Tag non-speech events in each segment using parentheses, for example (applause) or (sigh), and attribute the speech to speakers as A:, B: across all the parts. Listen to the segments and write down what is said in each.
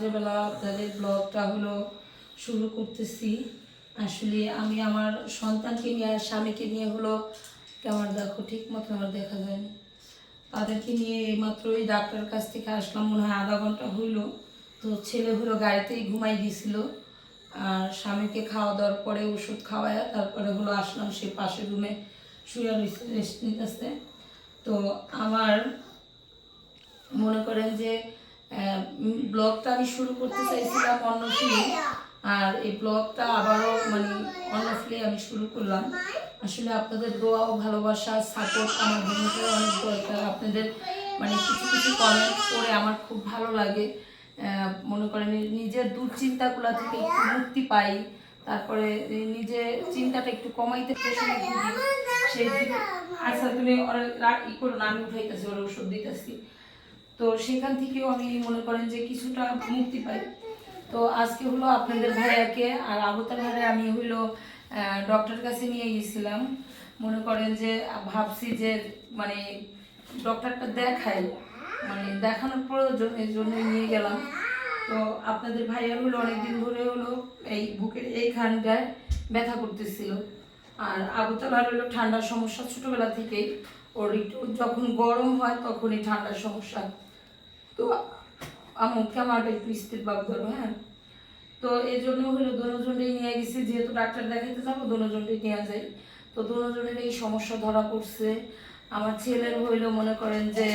A: রাত্রেবেলা আপনাদের ব্লগটা হলো শুরু করতেছি। আসলে আমি আমার সন্তানকে নিয়ে আর স্বামীকে নিয়ে হলো কেমন দেখো, ঠিক মতো আমার দেখা যায়নি। তাদেরকে নিয়ে এইমাত্রই ডাক্তার কাছ থেকে আসলাম, মনে হয় আধা ঘণ্টা হইল। তো ছেলে হলো গাড়িতেই ঘুমাই দিয়েছিল আর স্বামীকে খাওয়া দাওয়ার পরে ওষুধ খাওয়ায় তারপরে হলো আসলাম সে পাশের রুমে শুয়ে রয়েছে রেস্ট নিতেছে। তো আমার মনে করেন যে ব্লগটা আমি শুরু করতে চাইছিলাম অন্য ফিলে আর এই ব্লগটা আবারও মানে অন্য ফিলে আমি শুরু করলাম। আসলে আপনাদের দোয়া ও ভালোবাসা সাপোর্ট আমার ভূমিকা অনেক দরকার। আপনাদের মানে কিছু কিছু কমেন্ট করে আমার খুব ভালো লাগে। মনে করেন নিজের দুশ্চিন্তাগুলো থেকে একটু মুক্তি পাই, তারপরে এই নিজে চিন্তাটা একটু কমাইতে সেই আচ্ছা তুমি ই করো না, আমি উঠাইতেছি, ওরা ওষুধ দিতেছি। তো সেখান থেকেও আমি মনে করেন যে কিছুটা মুক্তি পাই। তো আজকে হলো আপনাদের ভাইয়াকে আর আবতার ভাইয়া আমি হইল ডক্টর কাছে নিয়ে গেছিলাম। মনে করেন যে ভাবছি যে মানে ডক্টরটা দেখাই। মানে দেখানোর প্রয়োজন এই জন্যই নিয়ে গেলাম। তো আপনাদের ভাইয়া হলো অনেকদিন ধরে হলো এই বুকের এইখানটায় ব্যথা করতেছিল। আর আবুতালার হলো ঠান্ডার সমস্যা ছোটোবেলা থেকেই। ওর একটু যখন গরম হয় তখনই ঠান্ডার সমস্যা। তো আমার ক্যামেরাটা একটু স্পিড বাক ধরো হ্যাঁ? তো এই জন্য হলো দোনোজনেই নিয়ে গেছি, যেহেতু ডাক্তার দেখাতে যাব দোনোজনটাই নিয়ে যাই। তো দোনোজনের এই সমস্যা ধরা পড়ছে। আমার ছেলের হইল, মনে করেন যে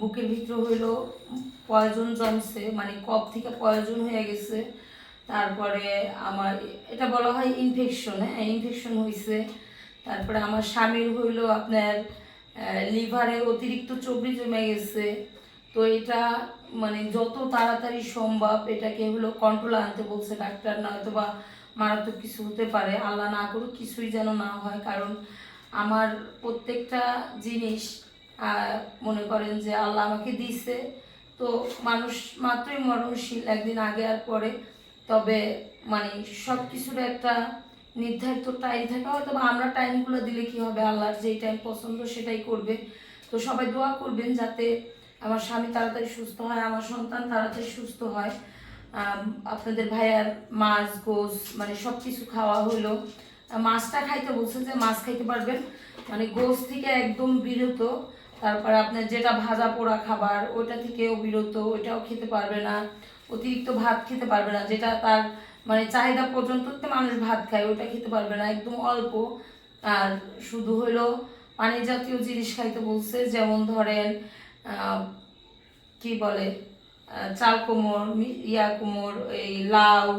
A: বুকের ভিতরে হইল পয়জন জমছে মানে কপ থেকে পয়জন হয়ে গেছে। তারপরে আমার, এটা বলা হয় ইনফেকশন হ্যাঁ? ইনফেকশন হয়েছে তারপরে আমার স্বামীর হইল আপনার লিভারে অতিরিক্ত চর্বি জমে গেছে। তো এটা মানে যত তাড়াতাড়ি সম্ভব এটাকে হলো কন্ট্রোলে আনতে বলছে ডাক্তার নয়তো বা মারাত্মক কিছু হতে পারে। আল্লাহ না করুক কিছুই যেন না হয়, কারণ আমার প্রত্যেকটা জিনিস মনে করেন যে আল্লাহ আমাকে দিছে তো মানুষ মাত্রই মরণশীল একদিন আগে আর পরে। তবে মানে সব কিছুর একটা নির্ধারিত টাইম থাকে, হয়তো বা আমরা টাইমগুলো দিলে কি হবে? আল্লাহর যেই টাইম পছন্দ সেটাই করবে। তো সবাই দোয়া করবেন যাতে আমার স্বামী তাড়াতাড়ি সুস্থ হয়, আমার সন্তান তাড়াতাড়ি সুস্থ হয়। আপনাদের ভাইয়ার মাছ, গোস মানে সব কিছু খাওয়া হলো মাছটা খাইতে বলছে যে মাছ খাইতে পারবেন। মানে গোস থেকে একদম বিরত। তারপরে আপনার যেটা ভাজা পোড়া খাবার, ওইটা থেকেও বিরত ওটাও খেতে পারবে না। অতিরিক্ত ভাত খেতে পারবে না, যেটা তার মানে চাহিদা পর্যন্ত তো মানুষ ভাত খায়, ওইটা খেতে পারবে না, একদম অল্প। আর শুধু হলো পানি জাতীয় জিনিস খাইতে বলছে, যেমন ধরেন কি বলে চাল কোমর ইয়া কোমর এই লাউ,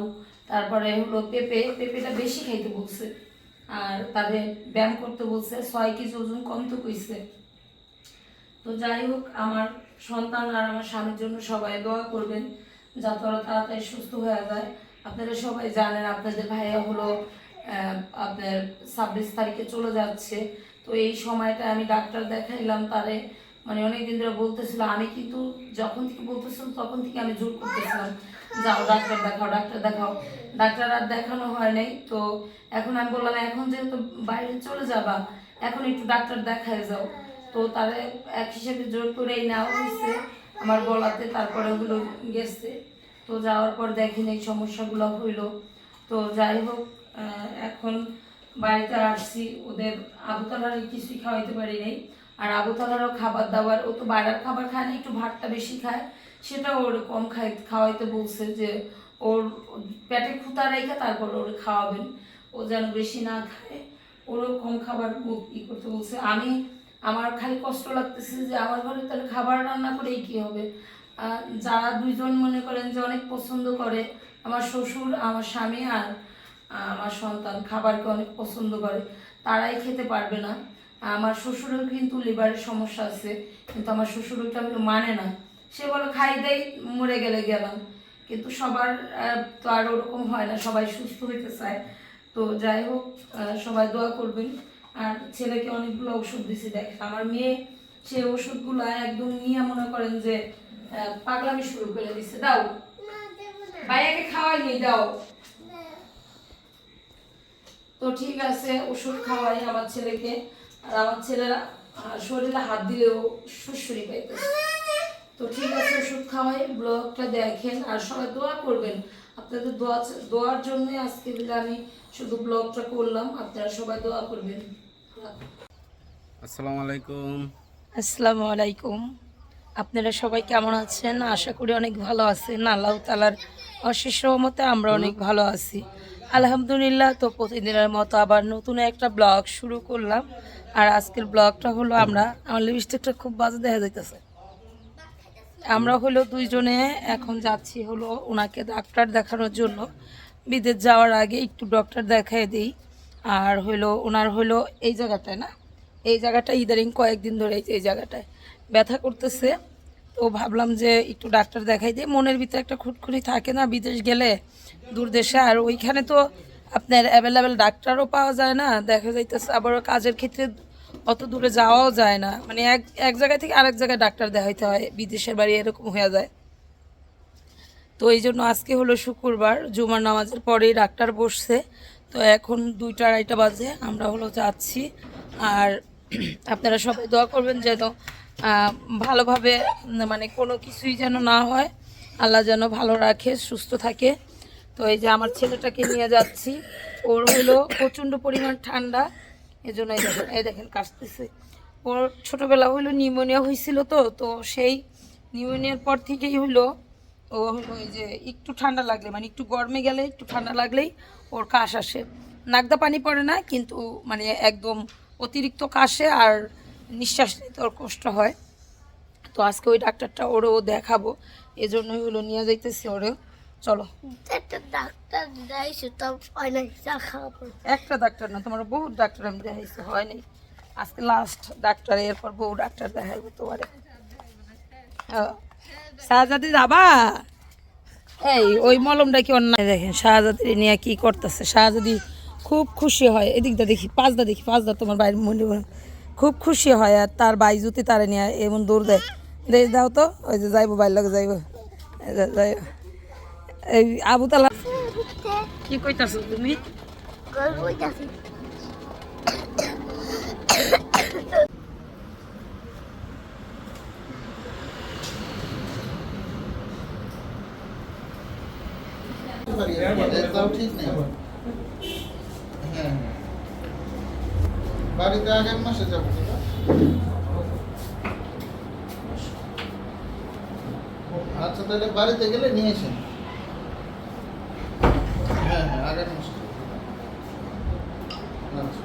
A: তারপরে হলো পেঁপে, পেঁপেটা বেশি খাইতে বলছে। আর তাদের ব্যায়াম করতে বলছে, ছয় কেজি ওজন কমতে কইছে। তো যাই হোক, আমার সন্তান আর আমার স্বামীর জন্য সবাই দোয়া করবেন, যাতে ওরা তাড়াতাড়ি সুস্থ হয়ে যায়। আপনারা সবাই জানেন, আপনাদের ভাইয়া হলো আপনার ছাব্বিশ তারিখে চলে যাচ্ছে। তো এই সময়টা আমি ডাক্তার দেখাইলাম তারে। মানে অনেক দিন ধরে বলতেছিল, আমি কিন্তু যখন থেকে বলতেছিলাম তখন থেকে আমি জোর করতেছিলাম, যাও ডাক্তার দেখাও ডাক্তার দেখাও। ডাক্তার আর দেখানো হয় নাই। তো এখন আমি বললাম, এখন যেহেতু বাইরে চলে যাবা, এখন একটু ডাক্তার দেখায় যাও। তো তারে এক হিসেবে জোর করেই নেওয়া হয়েছে। আমার গলাতে, তারপরে ওগুলো গেছে। তো যাওয়ার পর দেখেন এই সমস্যাগুলো হইল। তো যাই হোক এখন বাড়িতে আসছি। ওদের আবুতলার কিছুই খাওয়াইতে পারি নাই। আর আবুতলারও খাবার দাবার, ও তো বাইরের খাবার খায় না, একটু ভাতটা বেশি খায়। সেটা ওর কম খাই, খাওয়াইতে বলছে যে ওর পেটে খুঁতা রেখে তারপর ওর খাওয়াবেন। ও যেন বেশি না খায়, ওরও কম খাবার ই করতে বলছে। আমি, আমার খালি কষ্ট লাগতেছে যে আমার ঘরে তাহলে খাবার রান্না করেই কী হবে? যারা দুইজন মনে করেন যে অনেক পছন্দ করে, আমার শ্বশুর, আমার স্বামী আর আমার সন্তান খাবারকে অনেক পছন্দ করে, তারাই খেতে পারবে না। আমার শ্বশুরের কিন্তু লিভারের সমস্যা আছে, কিন্তু আমার শ্বশুর হলো মানে না। সে বলে, খাই দেই, মরে গেলে গেলাম। কিন্তু সবার তো আর ওরকম হয় না, সবাই সুস্থ হইতে চায়। তো যাই হোক সবাই দোয়া করবেন। আর ছেলেকে অনেকগুলো ওষুধ দিছি, দেখ, আমার মেয়ে সেই ওষুধগুলো একদম নিয়ে মনে করেন যে পাগলামি শুরু করে দিছে দাও। ভাইয়াকে খাওয়াই নি দাও। তো ঠিক আছে ওষুধ খাওয়াই আমার ছেলেকে। আর আমার ছেলের শরীরে হাত দিলেও সুসুরি পাইতেছে। তো ঠিক আছে ওষুধ খাওয়াই ব্লগটা দেখেন আর সবাই দোয়া করবেন। আপনাদের দোয়া দোয়ার জন্য আজকে দিলে আমি শুধু ব্লগটা করলাম আপনারা সবাই দোয়া করবেন।
B: আসসালামু আলাইকুম।
A: আসসালামু আলাইকুম। আপনারা সবাই কেমন আছেন? আশা করি অনেক ভালো আছেন। আল্লাহ তালার অশেষ রহমতে আমরা অনেক ভালো আছি। আলহামদুলিল্লাহ, তো প্রতিদিনের মতো আবার নতুন একটা ব্লগ শুরু করলাম। আর আজকের ব্লগটা হলো আমরা, আমার লিপস্টিকটা খুব বাজে দেখা যাইতেছে। আমরা হলো দুইজনে এখন যাচ্ছি হলো ওনাকে ডাক্তার দেখানোর জন্য। বিদেশ যাওয়ার আগে একটু ডক্টর দেখাই দিই। আর হলো ওনার হলো এই জায়গাটায় না? এই জায়গাটা ইদারিং কয়েকদিন ধরে এই জায়গাটায়। ব্যথা করতেছে, তো ভাবলাম যে একটু ডাক্তার দেখাই দিয়ে মনের ভিতরে একটা খুটখুটি থাকে না, বিদেশ গেলে দূর দেশে, আর ওইখানে তো আপনার অ্যাভেলেবেল ডাক্তারও পাওয়া যায় না, দেখা যাইতেছে আবারও কাজের ক্ষেত্রে অত দূরে যাওয়াও যায় না। মানে এক এক জায়গা থেকে আরেক জায়গায় ডাক্তার দেখাইতে হয়, বিদেশের বাড়ি এরকম হয়ে যায়। তো এই জন্য আজকে হলো শুক্রবার, জুমার নামাজের পরেই ডাক্তার বসছে। তো এখন দুইটা আড়াইটা বাজে, আমরা হলো যাচ্ছি। আর (clears throat) আপনারা সবাই দোয়া করবেন যেন ভালোভাবে মানে কোনো কিছুই যেন না হয়। আল্লাহ যেন ভালো রাখে, সুস্থ থাকে। তো এই যে আমার ছেলেটাকে নিয়ে যাচ্ছি, ওর হলো প্রচণ্ড পরিমাণ ঠান্ডা। এই জন্য এই দেখেন এই দেখেন কাশতেছে। ওর ছোটোবেলা হলো নিউমোনিয়া হয়েছিল তো তো সেই নিউমোনিয়ার পর থেকেই হলো ও হলো ওই যে একটু ঠান্ডা লাগলে মানে একটু গরমে গেলে একটু ঠান্ডা লাগলেই ওর কাশ আসে। নাকদা পানি পড়ে না, কিন্তু মানে একদম অতিরিক্ত কাশে আর নিঃশ্বাস নিতে ওর কষ্ট হয়। তো আজকে ওই ডাক্তারটা ওরও দেখাবো। এজন্যই হলো নিয়ে যাইতেছি ওরে চলো।
C: একটা ডাক্তার যাইছে তো হয়
A: একটা ডাক্তার না তোমার বহু ডাক্তার আমি দেখাইছি হয়নি আজকে লাস্ট ডাক্তার এরপর বহু ডাক্তার দেখাইবো তোমারে। হ্যাঁ। শাহজাদি যাবা এই ওই মলমটা কি অন্যায় দেখেন শাহজাদি নিয়ে কি করতেছে। শাহজাদি খুব খুশি হয়। এদিকটা দেখি পাঁচদা দেখি পাঁচদা তোমার বাইরের মন্ডি খুব খুশি হয় আর তার বাই জুতি তারে নিয়ে এমন দৌড় দেয়। দেশ দাও তো ওই যে যাইবো বাইর লগে যাইবো। এই যে যাইবো এই আবু তালা কি কইতাছো তুমি?
D: ঠিক নেই। হ্যাঁ। বাড়িতে আগের মাসে যাব আচ্ছা তাহলে বাড়িতে গেলে নিয়ে এসেন হ্যাঁ হ্যাঁ আচ্ছা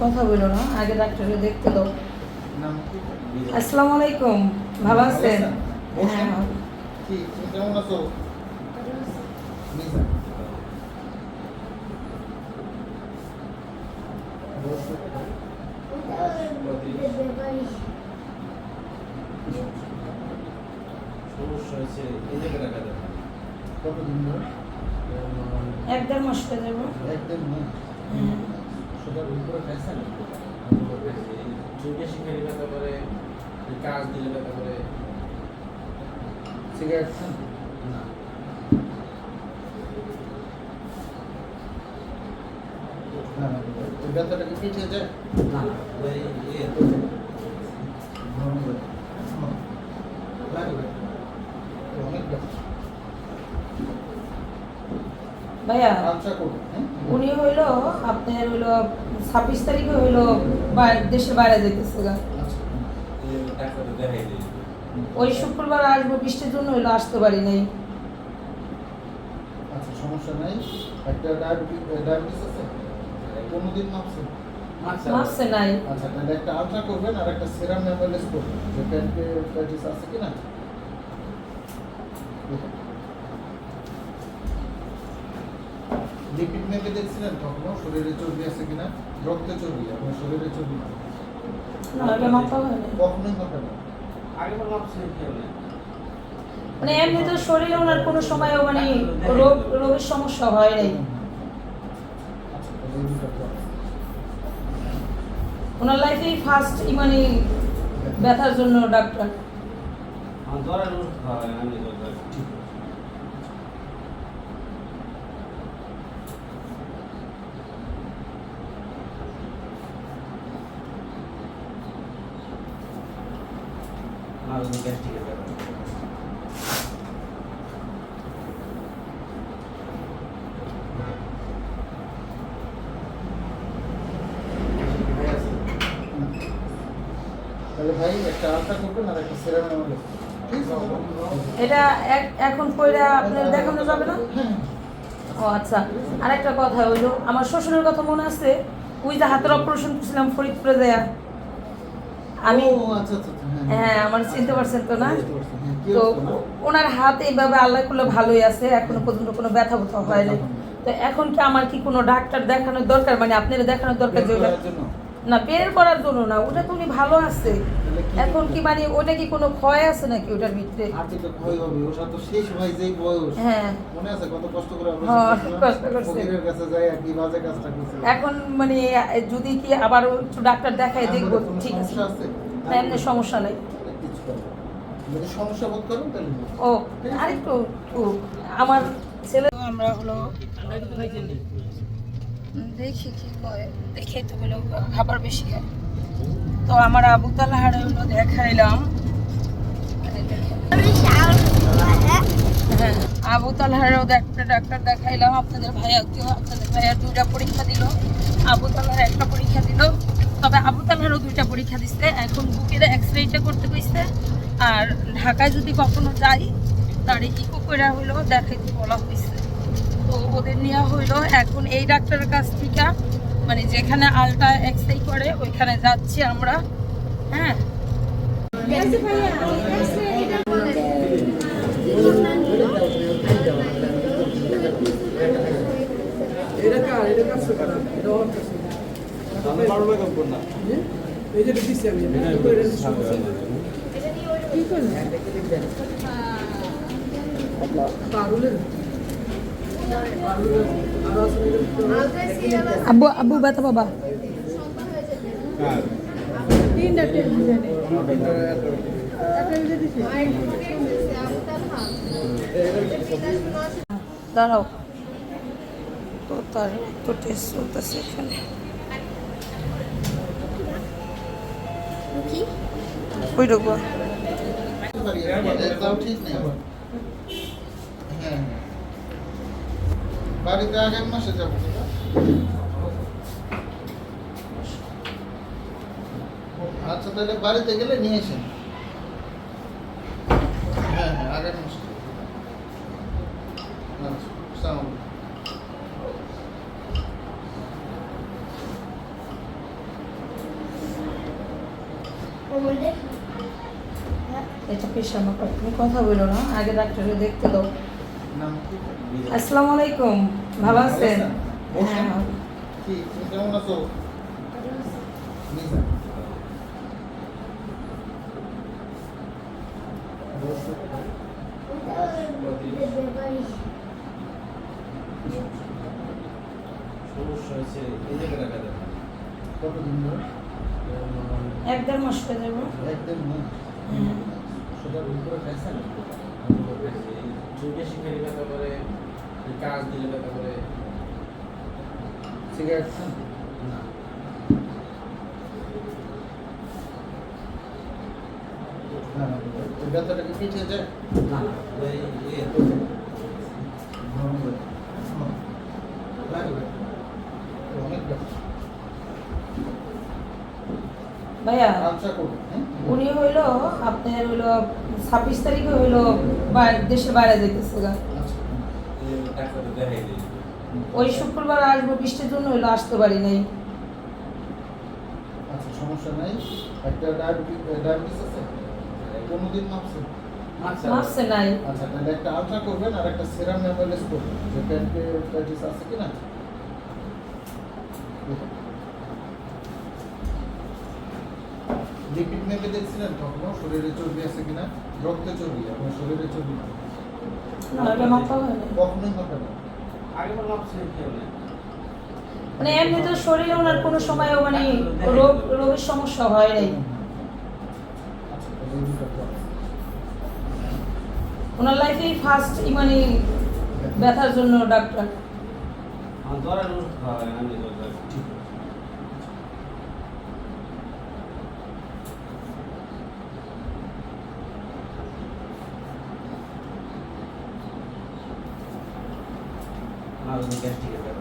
A: কথা বলো না, আগে ডাক্তারে দেখতে দাও। আসসালামু আলাইকুম ভালো আছেন। হ্যাঁ।
D: কেমন আছো?
B: হয়েছে এই জায়গায় রাখা যাবে।
A: এক দেড় মাস। হয়ে। যাব
D: একদম না। সেটার উপরে খাইছেন?
B: চুল বেশি খেলে ব্যথা করে কাজ দিলে ব্যথা করে
D: সিগারেট খান?
B: না।
D: ব্যথাটা কি পিঠে যায়?
B: না ওই ইয়ে।
A: ভাইয়া
D: করুন হ্যাঁ?
A: উনি হইল আপনার হইল ছাব্বিশ তারিখে হইল দেশের বাইরে যেতেছে গা।
D: আচ্ছা
A: ওই শুক্রবার আসব বৃষ্টির জন্য হইল আসতে পারি নাই।
D: আচ্ছা সমস্যা নাই। একটা ডায়াবেটিস আছে? কোনোদিন মাপছে?
A: মাসে নাই।
D: আচ্ছা তাহলে একটা আলট্রা করবেন আর একটা সেরাম অ্যানালাইজ করবেন যে প্যানক্রিয়াটাইটিস আছে কিনা? লিপিড মেপে দেখছিলেন কখনো শরীরে চর্বি আছে কিনা? রক্তে চর্বি আপনার শরীরে চর্বি কখনোই মাপে না
A: মানে এমনি তো শরীরে ওনার কোনো সময়ও মানে রোগ রোগের সমস্যা হয় নাই। ওনার লাইফেই ফার্স্ট মানে ব্যথার জন্য ডাক্তার
B: আমার ওষুধ খাওয়া হয় না,
D: ঠিক আছে।
B: আর ওই গ্যাস্ট্রিকের ব্যাপার ভাই আছে?
D: তাহলে ভাই একটা আলট্রা করবেন আর একটা ঠিক আছে।
A: এটা এখন কইরা আপনার দেখানো যাবে না? ও আচ্ছা আরেকটা কথা হইল আমার শ্বশুরের কথা মনে আছে ওই যে হাতের অপারেশন করছিলাম ফরিদপুরে দেয়া আমি
D: আচ্ছা আচ্ছা আচ্ছা,
A: হ্যাঁ আমার চিনতে পারছেন তো না?
D: হ্যাঁ,
A: তো ওনার হাত এইভাবে আল্লাহ করলে ভালোই আছে এখনও পর্যন্ত কোনো ব্যথা ব্যথা হয়নি। তো এখন কি আমার কি কোনো ডাক্তার দেখানোর দরকার? মানে আপনার দেখানোর দরকার যে ওটা না বের করার জন্য না ওটা তো উনি ভালো আছে। এখন কি মানে ওটা কি কোনো ক্ষয় আছে নাকি ওটার ভিতরে? হ্যাঁ এখন মানে যদি কি আবার একটু ডাক্তার দেখায় দেখব ঠিক আছে? এমনি সমস্যা নেই। ও আরেকটু আমার ছেলে আমরা হলো দেখি কি কয় দেখে তো হলো খাবার বেশি খায়। তো আমার আবু তালাহারে হলো দেখাইলাম।
C: হ্যাঁ
A: হ্যাঁ আবু তালহারেও একটা ডাক্তার দেখাইলাম। আপনাদের ভাইয়া কেউ আপনাদের ভাইয়া দুইটা পরীক্ষা দিল। আবু তালহার একটা পরীক্ষা দিল। তবে আবু তালহারও দুইটা পরীক্ষা দিচ্ছে এখন বুকের এক্স রেটা করতে কইছে। আর ঢাকায় যদি কখনো যাই, তার ইকো করে হইল দেখাইতে বলা হয়েছে তো ওদের নেওয়া হইল, এখন এই ডাক্তারের কাছ থেকে মানে যেখানে আলট্রা এক্সরে করে, ওইখানে যাচ্ছি আমরা। হ্যাঁ?
E: এটা কার? এটা করা এই যে দিচ্ছি আমি কি করলেন
A: আব্বু আব্বু ব্যথা বাবা।
E: তিনটা জানে
A: দাঁড়াও। তো তার তো টেস্ট চলতেছে এখানে।
C: কি?
A: ওই ঢুকবো
D: ঠিক নেই। বাড়িতে আগের মাসে যাব আচ্ছা তাহলে বাড়িতে গেলে নিয়ে এসেন হ্যাঁ হ্যাঁ আগের মাসে আচ্ছা আসসালামু আলাইকুম।
C: ওমলে
A: তুমি কথা বলো না আগে ডাক্তারে দেখতে দাও। আসসালামু আলাইকুম ভালো আছেন। হ্যাঁ।
D: কেমন আছো?
B: হয়েছে এই জায়গায় রাখা যাবে।
A: এক দেড় মাস
D: সেটা ভুল করে
B: চুল বেশি খেলে ব্যথা করে কাজ দিলে ব্যথা করে
D: সিগারেট খান?
B: না।
D: না না ওই ব্যথাটা কি পিঠে যায়?
B: না ইয়ে
D: অনেক ব্যথা
A: ভাইয়া।
D: আলট্রা করুন হ্যাঁ?
A: উনি হইল আপনার হইল ছাব্বিশ তারিখে হইল দেশের বাইরে যেতেছে গা। ওই শুক্রবার আসব বৃষ্টির জন্য হইল আসতে পারি নাই।
D: আচ্ছা সমস্যা নাই। একটা ডায়াবেটিস ডায়াবেটিস আছে? কোনোদিন মাপছে?
A: নাই।
D: আচ্ছা তাহলে একটা আলট্রা করবেন আর একটা সেরাম অ্যাভারেজ করবেন। যে প্যানক্রিয়াটাইটিস আছে কি লিপিড মেপে দেখছিলেন কখনো শরীরে চর্বি আছে কিনা? রক্তে চর্বি আপনার শরীরে চর্বি কখনোই মাপে না।
A: মানে এমনি তো শরীরে ওনার কোনো সময় মানে রোগ রোগের সমস্যা হয় নাই। ওনার লাইফেই ফার্স্ট মানে ব্যথার জন্য ডাক্তার
B: আমার জ্বরের ওষুধ খাওয়া হয় না আমি জ্বর
D: ঠিক আছে।
B: ধরনের গ্যাস্ট্রিকের ব্যাপার ভাই আছে?
D: তাহলে ভাই একটা আলট্রা করবেন আর একটা সেরাম আমাদের ঠিক আছে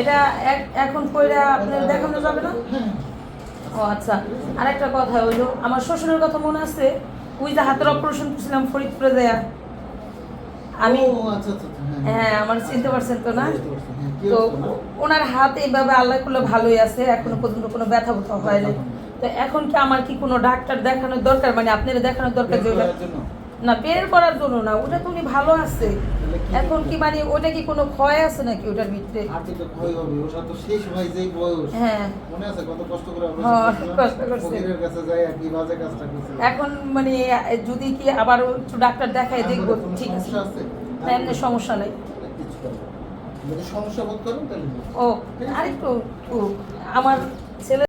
A: এটা এখন কইরা আপনার দেখানো যাবে না? ও আচ্ছা আর একটা কথা হইল আমার শ্বশুরের কথা মনে আছে? ওই যে হাতের অপারেশন করছিলাম ফরিদপুরে দেয়া আমি
D: আচ্ছা আচ্ছা আচ্ছা,
A: হ্যাঁ আমার চিনতে পারছেন তো না?
D: হ্যাঁ,
A: তো ওনার হাত এইভাবে আল্লাহ করলে ভালোই আছে এখনও পর্যন্ত কোনো ব্যথা ব্যথা হয়নি। তো এখন কি আমার কি কোনো ডাক্তার দেখানোর দরকার? মানে আপনার দেখানোর দরকার যে না বের করার জন্য না ওটা তো উনি ভালো আছে। এখন কি মানে ওটা কি কোনো ক্ষয় আছে নাকি ওটার ভিতরে? হ্যাঁ হ্যাঁ, এখন মানে যদি কি আবার একটু ডাক্তার দেখাই দেখব ঠিক আছে।
D: সমস্যা আছে?
A: এমনি সমস্যা নেই।
D: সমস্যা বোধ করেন
A: ও আরেকটু আমার ছেলে